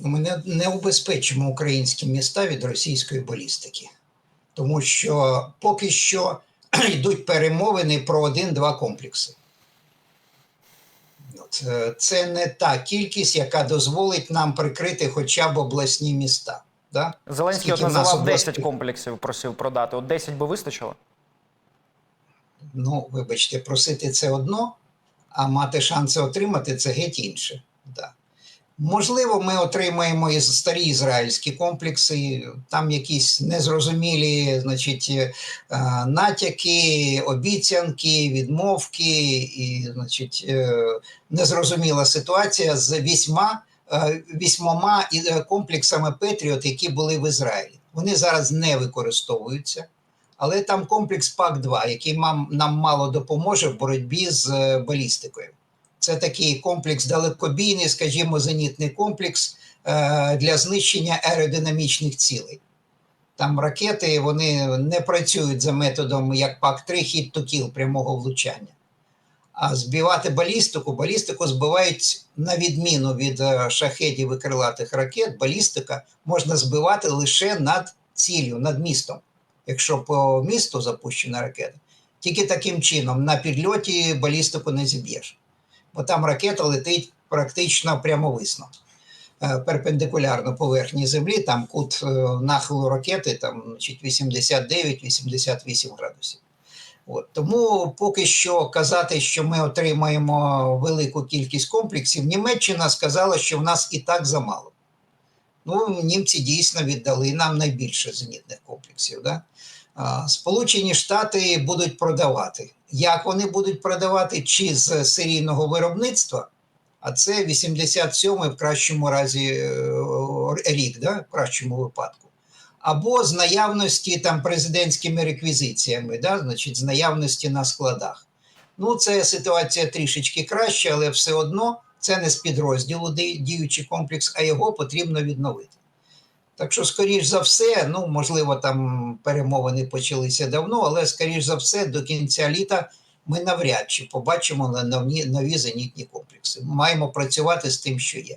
Ми не, не убезпечимо українські міста від російської балістики, тому що поки що йдуть перемовини про один-два комплекси. Е, Це не та кількість, яка дозволить нам прикрити хоча б обласні міста. Да? Зеленський от називав 10 комплексів, просив продати. От 10 би вистачило? Ну, вибачте, просити це одно, а мати шанси отримати це геть інше. Да. Можливо, ми отримаємо і старі ізраїльські комплекси, там якісь незрозумілі значить, е, натяки, обіцянки, відмовки, і значить, е, незрозуміла ситуація з вісьма, е, вісьмома е, комплексами Петріот, які були в Ізраїлі. Вони зараз не використовуються. Але там комплекс ПАК-2, який нам, мало допоможе в боротьбі з е, балістикою. Це такий комплекс далекобійний, скажімо, зенітний комплекс е, для знищення аеродинамічних цілей. Там ракети вони не працюють за методом як ПАК-3 хід то кіл прямого влучання. А збивати балістику, балістику збивають на відміну від е, шахедів і крилатих ракет, балістика можна збивати лише над ціллю, над містом якщо по місту запущена ракета, тільки таким чином на підльоті балістику не зіб'єш. Бо там ракета летить практично прямовисно, е, перпендикулярно поверхні землі, там кут е, нахилу ракети там, 89-88 градусів. От. Тому поки що казати, що ми отримаємо велику кількість комплексів, Німеччина сказала, що в нас і так замало. Ну, німці дійсно віддали нам найбільше зенітних комплексів. Да? Сполучені Штати будуть продавати. Як вони будуть продавати? Чи з серійного виробництва? А це 87-й в кращому разі е, рік, да? в кращому випадку. Або з наявності там президентськими реквізиціями, да? значить, з наявності на складах. Ну, це ситуація трішечки краща, але все одно це не з підрозділу діючий комплекс, а його потрібно відновити. Так що, скоріш за все, ну можливо, там перемовини почалися давно, але скоріш за все, до кінця літа ми навряд чи побачимо нові, нові зенітні комплекси. Ми маємо працювати з тим, що є.